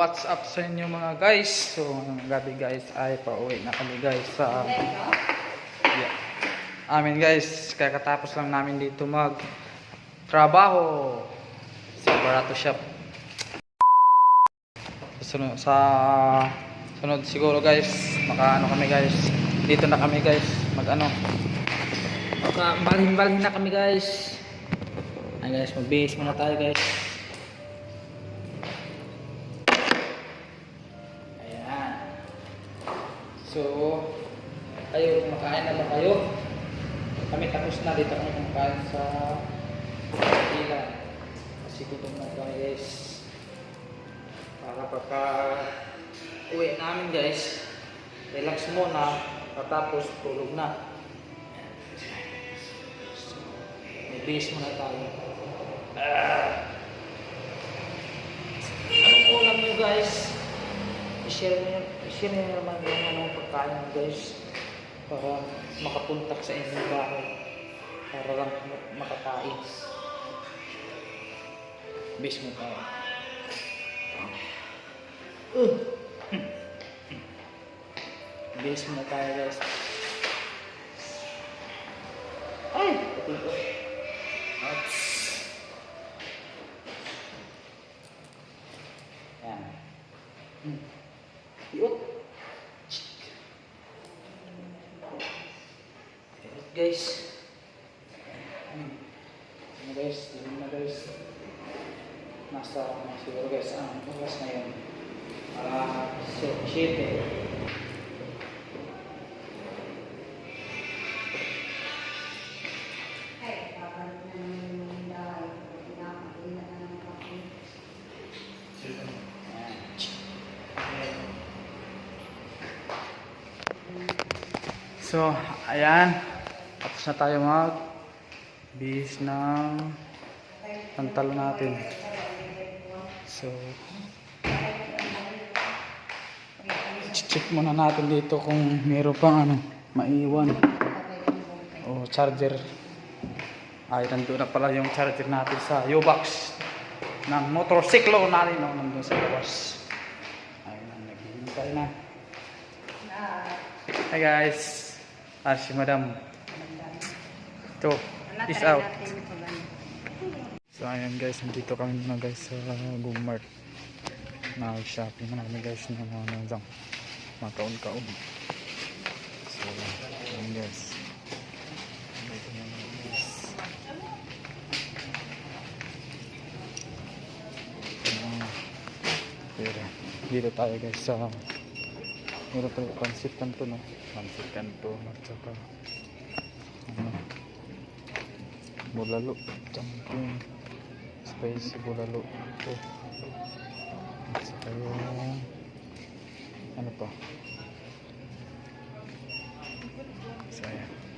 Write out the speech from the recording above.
what's up sa inyo mga guys? So, ngayong gabi guys ay pauwi na kami guys sa yeah. Amin guys, kakatapos lang namin dito mag trabaho sa Barato Shop. Sunod, sa sunod siguro guys, makaano kami guys. Dito na kami guys, mag ano. Maka balhin-balhin na kami guys. Ay guys, mag-base muna tayo guys. So, kayo, kumakain na ba kayo? Kami tapos na dito kami kumakain sa ilan. Kasi gutom na kami guys. Para pagka uwi namin guys, relax muna, tapos tulog na. So, muna tayo. Ah. Anong ulam nyo guys? i-share niyo, i-share niyo naman yung anong niyo, guys para makapuntak sa inyong bahay para lang makakain base mo tayo uh. base mo tayo guys ay ito ito Ouch. yan hmm. Yun. Yun, guys. Hmm. Ano guys, yun na guys. Nasa siguro guys, ang oras na yun. Ah, uh, 7. So, ayan. Tapos na tayo mag bis ng pantalo natin. So, check muna natin dito kung meron pang ano, maiwan. O charger. Ay, nandun na pala yung charger natin sa U-Box ng motorsiklo natin. No? Nandun sa labas. Hi guys. Ah, Madam. Ito, peace out. So ayan guys, nandito kami na guys sa Gumart. Nag-shopping na kami guys ng mga nandang mga kaon-kaon. So, ayan guys. Nandito na kami guys. Pero, dito tayo guys sa Meron tayo pansit kanto no. Pansit kanto at saka ano, bulalo, champing, spicy bulalo. Ito. At saka yung ano pa. So, ayan.